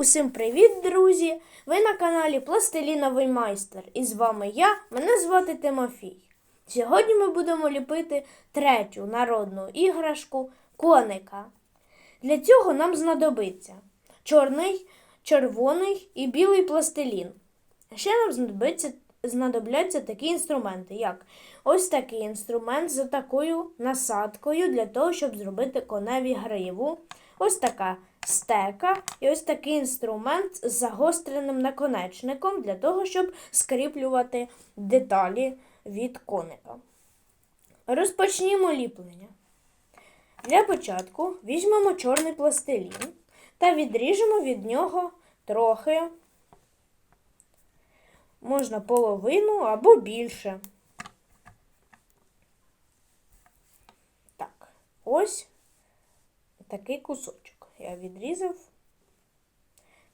Усім привіт, друзі! Ви на каналі Пластиліновий майстер. І з вами я, мене звати Тимофій. Сьогодні ми будемо ліпити третю народну іграшку коника. Для цього нам знадобиться чорний, червоний і білий пластилін. Ще нам знадобиться, знадобляться такі інструменти, як ось такий інструмент з такою насадкою для того, щоб зробити коневі гриву. Ось така стека і ось такий інструмент з загостреним наконечником для того, щоб скріплювати деталі від коника. Розпочнімо ліплення. Для початку візьмемо чорний пластилін та відріжемо від нього трохи, можна половину або більше. Так, ось такий кусочок я відрізав.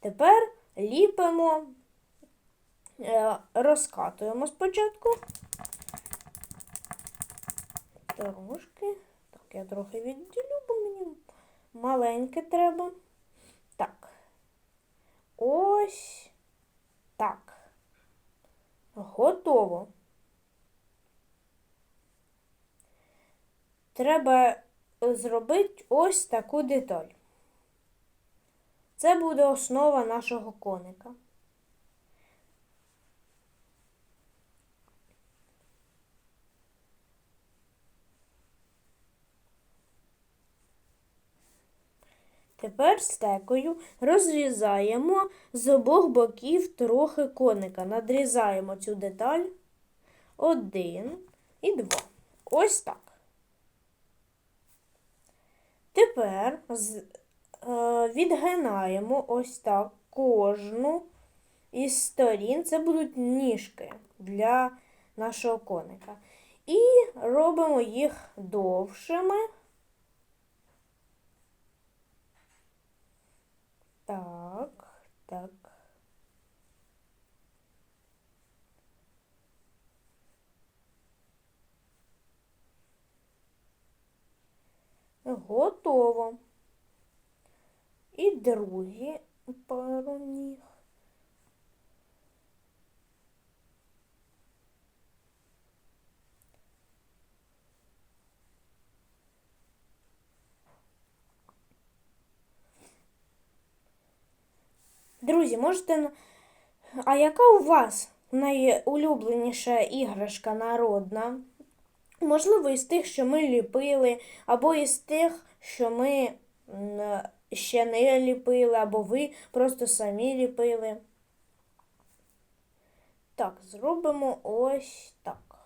Тепер ліпимо, е, розкатуємо спочатку. Трошки. Так, я трохи відділю, бо мені маленьке треба. Так. Ось так. Готово. Треба зробити ось таку деталь. Це буде основа нашого коника. Тепер стекою розрізаємо з обох боків трохи коника. Надрізаємо цю деталь один і два. Ось так. Тепер відгинаємо ось так кожну із сторін. Це будуть ніжки для нашого коника. І робимо їх довшими. Так, так. Готово. І другі пару ніг. Друзі, можете. А яка у вас найулюбленіша іграшка народна? Можливо, із тих, що ми ліпили, або із тих, що ми ще не ліпили, або ви просто самі ліпили. Так, зробимо ось так.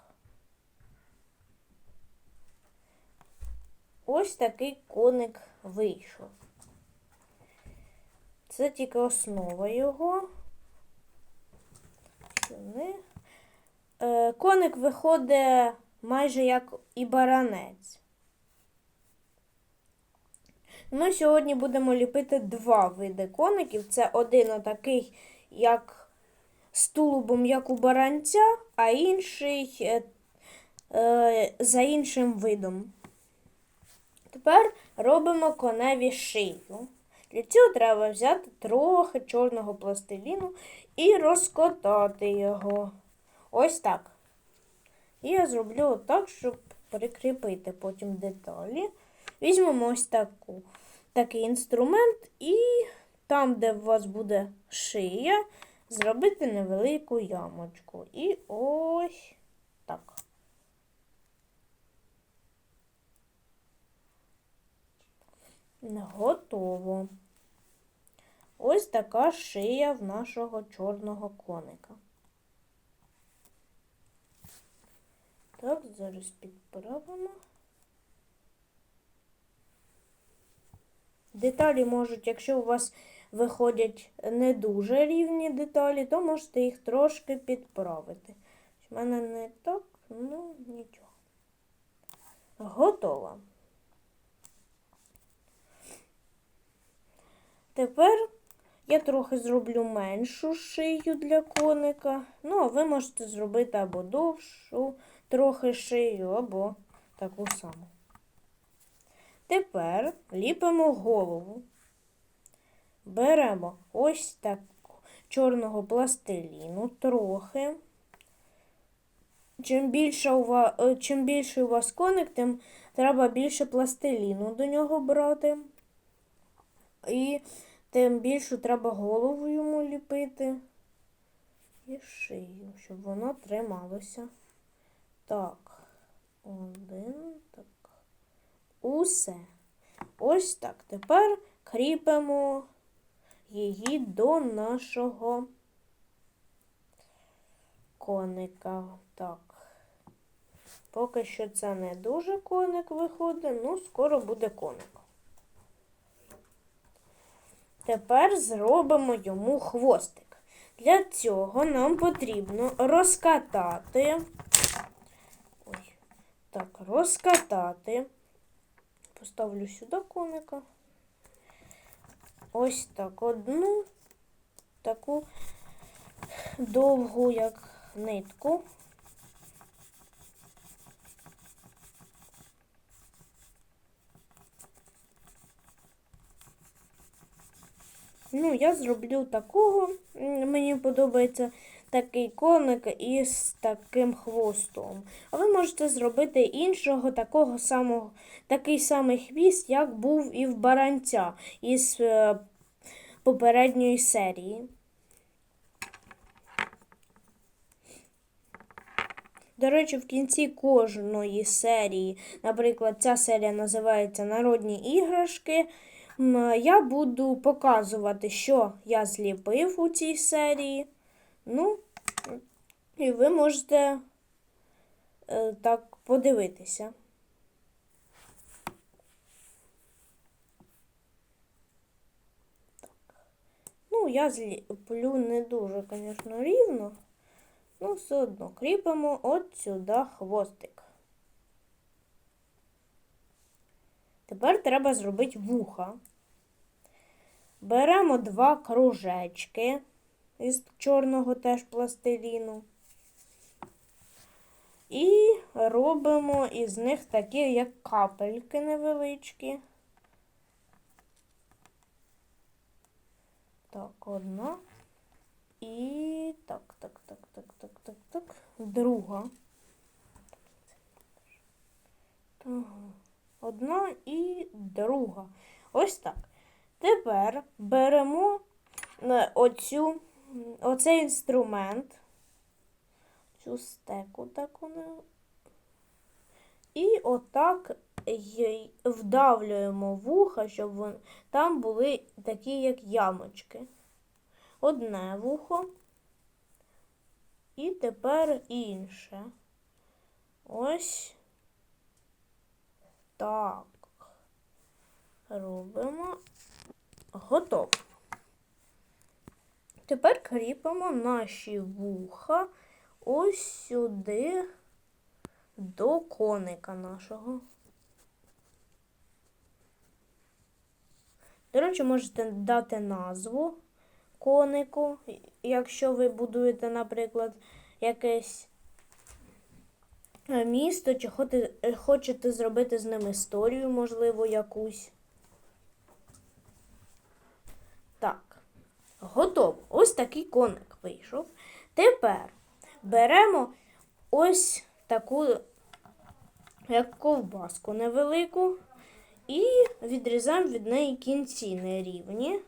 Ось такий коник вийшов. Це тільки основа його. Е, Коник виходить майже як і баранець. Ми сьогодні будемо ліпити два види коників. Це один отакий, як з тулубом, як у баранця, а інший е, е, за іншим видом. Тепер робимо коневі шию. Для цього треба взяти трохи чорного пластиліну і розкотати його. Ось так. І я зроблю так, щоб прикріпити потім деталі. Візьмемо ось таку, такий інструмент, і там, де у вас буде шия, зробити невелику ямочку. І ось так. Готово. Ось така шия в нашого чорного коника. Так, зараз підправимо. Деталі можуть, якщо у вас виходять не дуже рівні деталі, то можете їх трошки підправити. У мене не так, ну нічого. Готово. Тепер я трохи зроблю меншу шию для коника. Ну, а ви можете зробити або довшу трохи шию, або таку саму. Тепер ліпимо голову. беремо ось так чорного пластиліну трохи. Чим більше у вас, чим більший у вас коник, тим треба більше пластиліну до нього брати. І тим більше треба голову йому ліпити і шию, щоб воно трималося. Так, один, так. Усе. Ось так. Тепер кріпимо її до нашого коника. Так. Поки що це не дуже коник виходить, ну, скоро буде коник. Тепер зробимо йому хвостик. Для цього нам потрібно розкатати. Ой, так, розкатати. Поставлю сюди коника. Ось так одну таку довгу, як нитку. Ну, я зроблю такого. Мені подобається такий коник із таким хвостом. А ви можете зробити іншого такого самого, такий самий хвіст, як був і в баранця із е, попередньої серії. До речі, в кінці кожної серії, наприклад, ця серія називається Народні іграшки. Я буду показувати, що я зліпив у цій серії. Ну, і ви можете е, так подивитися. Так. Ну, я зліплю не дуже, звісно, рівно. Ну, все одно кріпимо от сюди хвостик. Тепер треба зробити вуха. Беремо два кружечки із чорного теж пластиліну. І робимо із них такі, як капельки невеличкі. Так, одна. І так, так, так, так, так, так, так. Друга. Одна і друга. Ось так. Тепер беремо е, оцю, оцей інструмент, цю стеку таку. І отак вдавлюємо вуха, щоб вон, там були такі, як ямочки. Одне вухо. І тепер інше. Ось так. Робимо. Готово. Тепер кріпимо наші вуха ось сюди до коника нашого. До речі, можете дати назву конику, якщо ви будуєте, наприклад, якесь е, місто, чи хочете зробити з ним історію, можливо, якусь. Так, готово. Ось такий коник вийшов. Тепер беремо ось таку, як ковбаску невелику, і відрізаємо від неї кінці нерівні.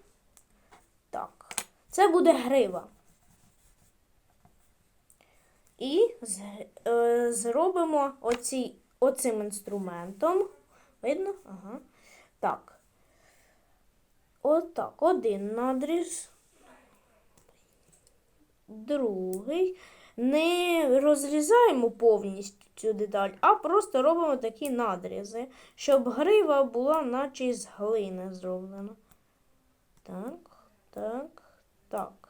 Так, це буде грива. І з- е, зробимо оці, оцим інструментом. Видно? Ага. Так. Отак, один надріз, другий. Не розрізаємо повністю цю деталь, а просто робимо такі надрізи, щоб грива була наче із глини зроблена. Так, так, так.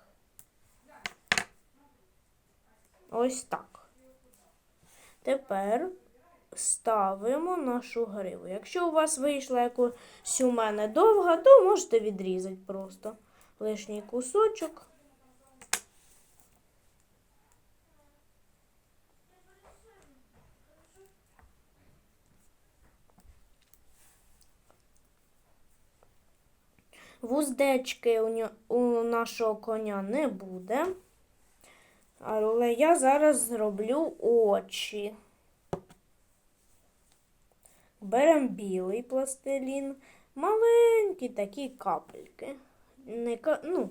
Ось так. Тепер ставимо нашу гриву. Якщо у вас вийшла якось у мене довга, то можете відрізати просто лишній кусочок. Вуздечки у, ньо- у нашого коня не буде. Але я зараз зроблю очі. Беремо білий пластилін, маленькі такі капельки. Не, ну,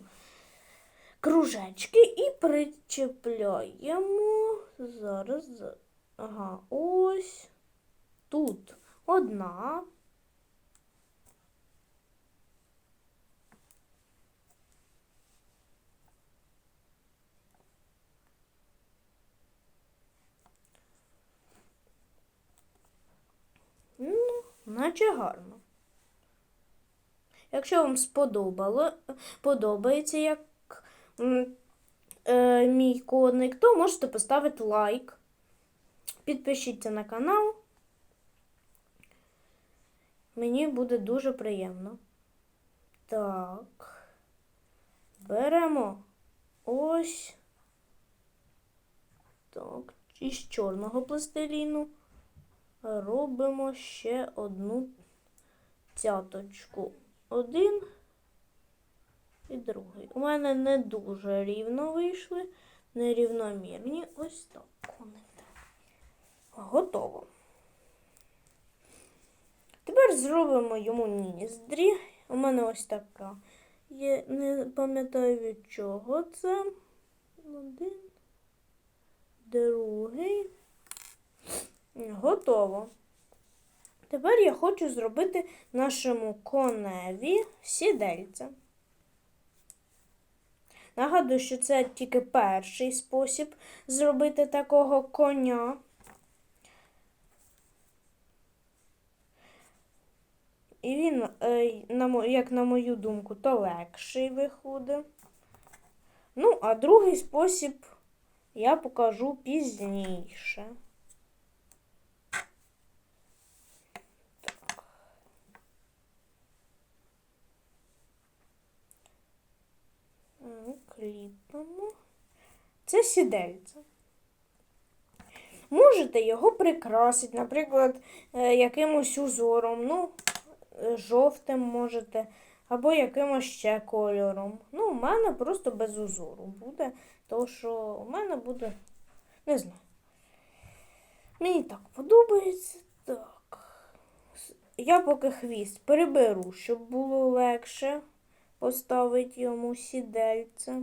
кружечки і причепляємо. Зараз. Ага, ось тут одна. Ну, наче гарно. Якщо вам сподобало, подобається, як е, мій коник, то можете поставити лайк. Підпишіться на канал. Мені буде дуже приємно. Так. Беремо ось. Так, із чорного пластиліну робимо ще одну цяточку. Один і другий. У мене не дуже рівно вийшли, нерівномірні. Ось так. Готово. Тепер зробимо йому ніздрі. У мене ось така. Я не пам'ятаю від чого це. Один, другий. Готово. Тепер я хочу зробити нашому коневі сідельце. Нагадую, що це тільки перший спосіб зробити такого коня. І він, е, як на мою думку, то легший виходить. Ну, а другий спосіб я покажу пізніше. Так. М, Це сідельце. Можете його прикрасити, наприклад, е, якимось узором. Ну, жовтим можете, або якимось ще кольором. Ну, у мене просто без узору буде, тому що у мене буде, не знаю. Мені так подобається. Так. Я поки хвіст переберу, щоб було легше поставити йому сідельце.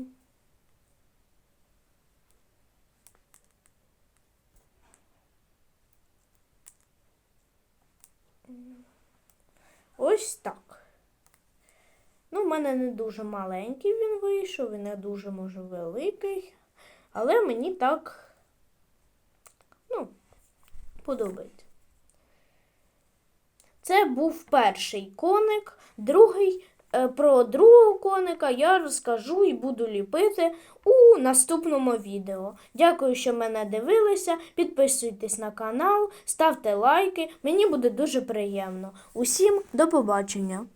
Ось так. Ну, в мене не дуже маленький він вийшов, і не дуже, може, великий. Але мені так, ну, подобається. Це був перший коник, другий. Е, Про другого коника я розкажу і буду ліпити у наступному відео. Дякую, що мене дивилися. Підписуйтесь на канал, ставте лайки. Мені буде дуже приємно. Усім до побачення!